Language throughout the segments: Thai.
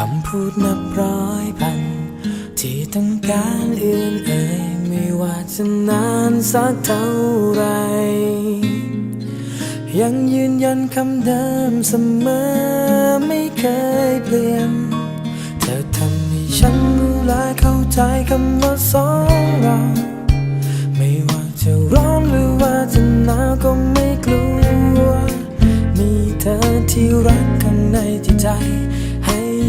คำพูดนับร้อยพัน ที่ต้องการเอื่นเอ่ยไม่ว่าจะนานสักเท่าไร ยังยืนยันคำเดิมเสมอไม่เคยเปลี่ยน เธอทำให้ฉันรู้และเข้าใจคำว่าสองเรา ไม่ว่าจะร้อนหรือว่าจะหนาวก็ไม่กลัว มีเธอที่รักข้างในที่ใจ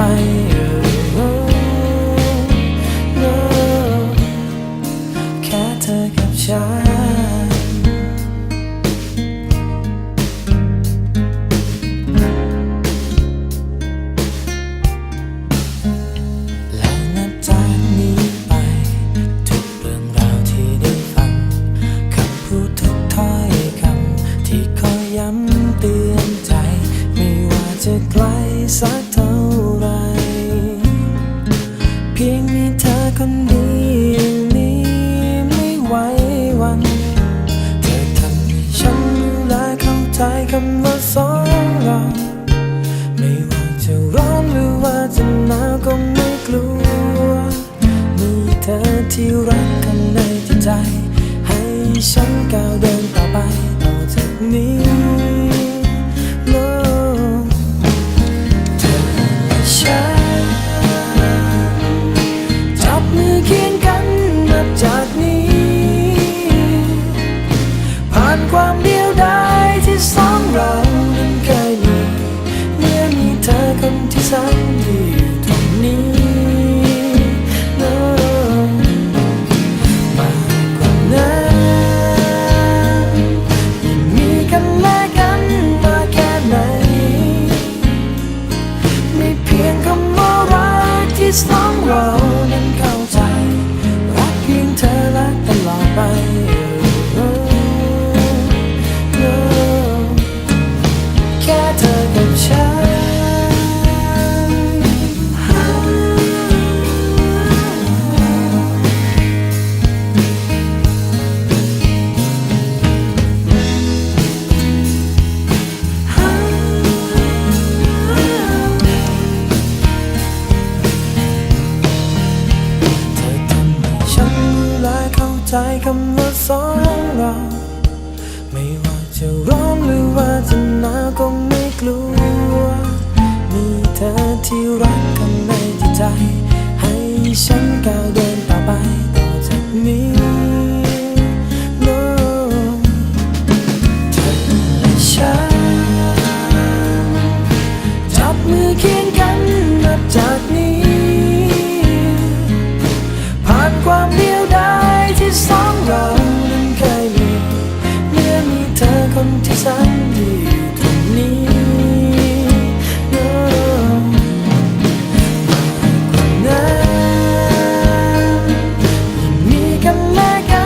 ไปออเออแค่เธอกับฉัน ที่รักกันในจิตใจ ให้ฉันก้าวเดินต่อไปต่อจากนี้ No เธอและฉันจับมือเคียงกันนับจากนี้ ผ่านความเดียวดายที่สองเรานั้นเคยมีเมื่อมีเธอคนที่แสนดี ก คำว่าสองเรา ไม่ว่าจะร้อนหรือว่าจะหนาวก็ไม่กลัว มีเธอที่รักกันในจิตใจ ให้ฉันก้าวเดินต่อไปต่อจากนี้ Like a